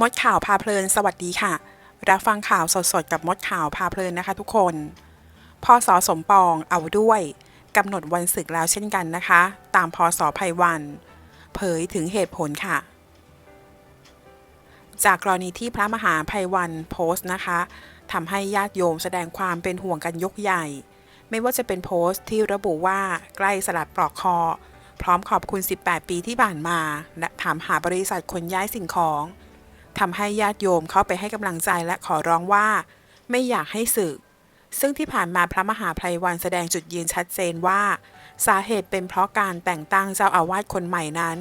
มดข่าวพาเพลินสวัสดีค่ะ รับฟังข่าวสดๆ กับมดข่าวพาเพลินนะคะทุกคนพศสมปองเอาด้วยกำหนดวันศึกแล้วเช่นกันนะคะ ตามพศภัยวัน เผยถึงเหตุผลค่ะ จากกรณีที่พระมหาภัยวันโพสต์นะคะทำให้ญาติโยมแสดงความเป็นห่วงกันยกใหญ่ ไม่ว่าจะเป็นโพสต์ที่ระบุว่าใกล้สลัดปลอกคอ พร้อมขอบคุณ 18 ปีที่ผ่านมา และถามหาบริษัทขนย้ายสิ่งของ ทำให้ญาติโยมเข้าไปให้กำลังใจและขอร้องว่า ไม่อยากให้สึก ซึ่งที่ผ่านมาพระมหาภัยวันแสดงจุดยืนชัดเจนว่า สาเหตุเป็นเพราะการแต่งตั้งเจ้าอาวาสคนใหม่นั้น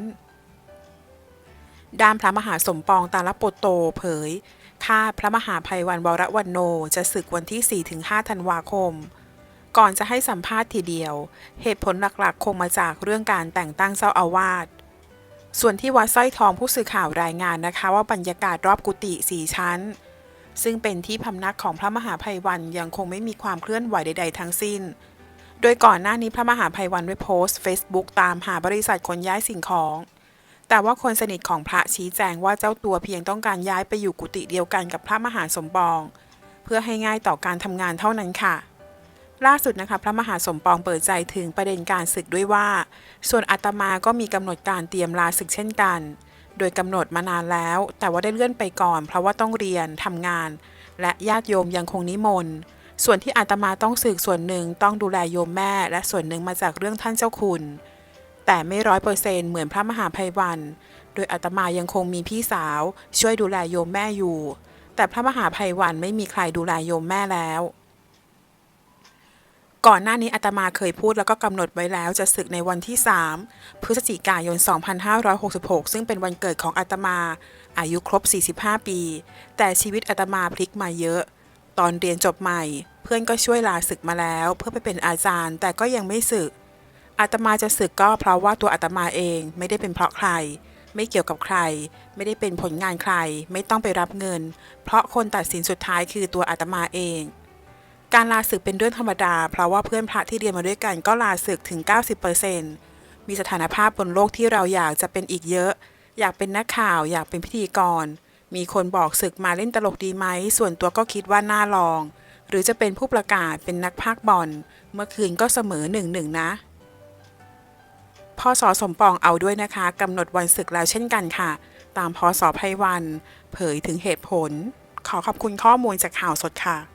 ด้านพระมหาสมปองตาลปโตเผย ข้าพระมหาภัยวันวรวันโนจะศึกวันที่ 4-5 ธันวาคม ก่อนจะให้สัมภาษณ์ทีเดียว เหตุผลหลักๆ คงมาจากเรื่องการแต่งตั้งเจ้าอาวาส ส่วนที่วัดสร้อยทองผู้สื่อข่าวรายงานนะคะ ว่าบรรยากาศรอบกุฏิสีชั้น ซึ่งเป็นที่พำนักของพระมหาภัยวันยังคงไม่มีความเคลื่อนไหวใด ๆ ทั้งสิ้น โดยก่อนหน้านี้พระมหาภัยวันได้โพสต์ Facebook ตามหาบริษัทขนย้ายสิ่งของ แต่ว่าคนสนิทของพระชี้แจงว่าเจ้าตัวเพียงต้องการย้ายไปอยู่กุฏิเดียวกันกับพระมหาสมปอง เพื่อให้ง่ายต่อการทำงานเท่านั้นค่ะ ล่าสุดนะคะพระมหาสมปองเปิดใจถึงประเด็นการศึกด้วยว่า ส่วนอาตมาก็มีกำหนดการเตรียมลาศึกเช่นกัน โดยกำหนดมานานแล้ว แต่ว่าได้เลื่อนไปก่อน เพราะว่าต้องเรียนทำงาน และญาติโยมยังคงนิมนต์ส่วนที่อาตมาต้องศึกส่วนหนึ่งต้องดูแลโยมแม่ และส่วนหนึ่งมาจากเรื่องท่านเจ้าคุณ แต่ไม่ร้อยเปอร์เซนเหมือนพระมหาภัยวัน โดยอาตมายังคงมีพี่สาว ช่วยดูแลโยมแม่อยู่ แต่พระมหาภัยวันไม่มีใครดูแลโยมแม่แล้ว ก่อนหน้านี้อาตมาเคยพูดแล้วก็กำหนดไว้แล้วจะศึกในวันที่ 3 พฤศจิกายน 2566 ซึ่งเป็นวันเกิดของอาตมาอายุครบ 45 ปี แต่ชีวิตอาตมาพลิกมาเยอะ ตอนเรียนจบใหม่ เพื่อนก็ช่วยลาศึกมาแล้ว เพื่อไปเป็นอาจารย์ แต่ก็ยังไม่ศึกอาตมาจะศึกก็เพราะว่าตัวอาตมาเองไม่ได้เป็นเพราะใคร ไม่เกี่ยวกับใคร ไม่ได้เป็นผลงานใคร ไม่ต้องไปรับเงิน เพราะคนตัดสินสุดท้ายคือตัวอาตมาเอง การลาศึกเป็นเรื่องธรรมดา เพราะว่าเพื่อนพระที่เรียนมาด้วยกันก็ลาศึกถึง 90%มีสถานภาพบนโลกที่เราอยากจะเป็นอีกเยอะ อยากเป็นนักข่าวอยากเป็นพิธีกร มีคนบอกศึกมาเล่นตลกดีไหม ส่วนตัวก็คิดว่าน่าลอง หรือจะเป็นผู้ประกาศเป็นนักพากบอล เมื่อคืนก็เสมอหนึ่งหนึ่งนะพศสมปองเอาด้วยนะคะกำหนดวันศึกแล้วเช่นกันค่ะ ตามพศไพวัน เผยถึงเหตุผล ขอขอบคุณข้อมูลจากข่าวสดค่ะ